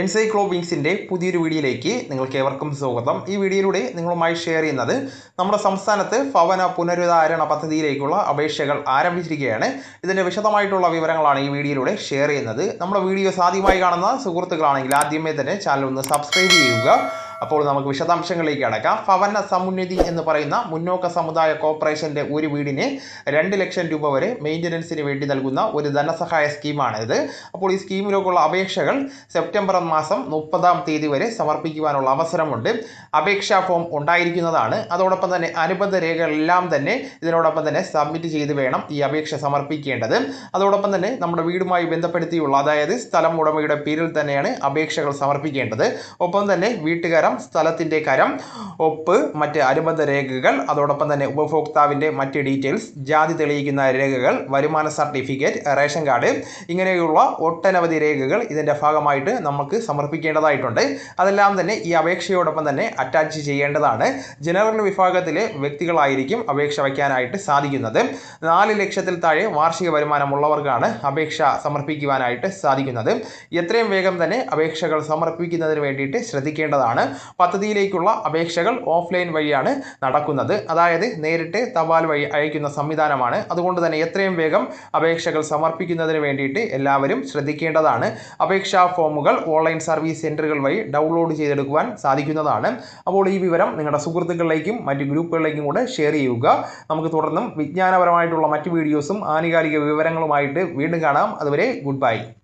എൻസൈക്ലോബിങ്സിന്റെ പുതിയൊരു വീഡിയോയിലേക്ക് നിങ്ങൾക്ക് ഏവർക്കും സ്വാഗതം. ഈ വീഡിയോയിലൂടെ നിങ്ങളുമായി ഷെയർ ചെയ്യുന്നത് നമ്മുടെ സംസ്ഥാനത്ത് ഭവന പുനരുദ്ധാരണ പദ്ധതിയിലേക്കുള്ള അപേക്ഷകൾ ആരംഭിച്ചിരിക്കുകയാണ്. ഇതിന്റെ വിശദമായിട്ടുള്ള വിവരങ്ങളാണ് ഈ വീഡിയോയിലൂടെ ഷെയർ ചെയ്യുന്നത്. നമ്മുടെ വീഡിയോസ് ആദ്യമായി കാണുന്ന സുഹൃത്തുക്കളാണെങ്കിൽ ആദ്യമേ തന്നെ ചാനൽ ഒന്ന് സബ്സ്ക്രൈബ് ചെയ്യുക. അപ്പോൾ നമുക്ക് വിശദാംശങ്ങളിലേക്ക് അടക്കാം ഭവന സമുന്നതി എന്ന് പറയുന്ന മുന്നോക്ക സമുദായ കോർപ്പറേഷന്റെ ഒരു വീടിന് രണ്ട് ലക്ഷം രൂപ വരെ മെയിന്റനൻസിന് വേണ്ടി നൽകുന്ന ഒരു ധനസഹായ സ്കീമാണ് ഇത് അപ്പോൾ ഈ സ്കീമിലേക്കുള്ള അപേക്ഷകൾ സെപ്റ്റംബർ മാസം മുപ്പതാം തീയതി വരെ സമർപ്പിക്കുവാനുള്ള അവസരമുണ്ട്. അപേക്ഷാ ഫോം ഉണ്ടായിരിക്കുന്നതാണ്. അതോടൊപ്പം തന്നെ അനുബന്ധ രേഖകളെല്ലാം തന്നെ ഇതിനോടൊപ്പം തന്നെ സബ്മിറ്റ് ചെയ്ത് വേണം ഈ അപേക്ഷ സമർപ്പിക്കേണ്ടത്. അതോടൊപ്പം തന്നെ നമ്മുടെ വീടുമായി ബന്ധപ്പെടുത്തിയുള്ള അതായത് സ്ഥലം ഉടമയുടെ പേരിൽ തന്നെയാണ് അപേക്ഷകൾ സമർപ്പിക്കേണ്ടത്. ഒപ്പം തന്നെ വീട്ടുകാരം സ്ഥലത്തിന്റെ കരം ഒപ്പ് മറ്റ് അനുബന്ധ രേഖകൾ അതോടൊപ്പം തന്നെ ഉപഭോക്താവിന്റെ മറ്റ് ഡീറ്റെയിൽസ് ജാതി തെളിയിക്കുന്ന രേഖകൾ വരുമാന സർട്ടിഫിക്കറ്റ് റേഷൻ കാർഡ് ഇങ്ങനെയുള്ള ഒട്ടനവധി രേഖകൾ ഇതിന്റെ ഭാഗമായിട്ട് നമുക്ക് സമർപ്പിക്കേണ്ടതായിട്ടുണ്ട്. അതെല്ലാം തന്നെ ഈ അപേക്ഷയോടൊപ്പം തന്നെ അറ്റാച്ച് ചെയ്യേണ്ടതാണ്. ജനറൽ വിഭാഗത്തിലെ വ്യക്തികളായിരിക്കും അപേക്ഷ വയ്ക്കാനായിട്ട് സാധിക്കുന്നത്. നാല് ലക്ഷത്തിൽ താഴെ വാർഷിക വരുമാനമുള്ളവർക്കാണ് അപേക്ഷ സമർപ്പിക്കുവാനായിട്ട് സാധിക്കുന്നത്. എത്രയും വേഗം തന്നെ അപേക്ഷകൾ സമർപ്പിക്കുന്നതിന് വേണ്ടിയിട്ട് ശ്രദ്ധിക്കേണ്ടതാണ്. പദ്ധതിയിലേക്കുള്ള അപേക്ഷകൾ ഓഫ്ലൈൻ വഴിയാണ് നടക്കുന്നത്. അതായത് നേരിട്ട് തപാൽ വഴി അയക്കുന്ന സംവിധാനമാണ്. അതുകൊണ്ട് തന്നെ എത്രയും വേഗം അപേക്ഷകൾ സമർപ്പിക്കുന്നതിന് വേണ്ടിയിട്ട് എല്ലാവരും ശ്രദ്ധിക്കേണ്ടതാണ്. അപേക്ഷാ ഫോമുകൾ ഓൺലൈൻ സർവീസ് സെന്ററുകൾ വഴി ഡൗൺലോഡ് ചെയ്തെടുക്കുവാൻ സാധിക്കുന്നതാണ്. അപ്പോൾ ഈ വിവരം നിങ്ങളുടെ സുഹൃത്തുക്കളിലേക്കും മറ്റ് ഗ്രൂപ്പുകളിലേക്കും കൂടെ ഷെയർ ചെയ്യുക. നമുക്ക് തുടർന്നും വിജ്ഞാനപരമായിട്ടുള്ള മറ്റ് വീഡിയോസും ആനുകാലിക വിവരങ്ങളുമായിട്ട് വീണ്ടും കാണാം. അതുവരെ ഗുഡ് ബൈ.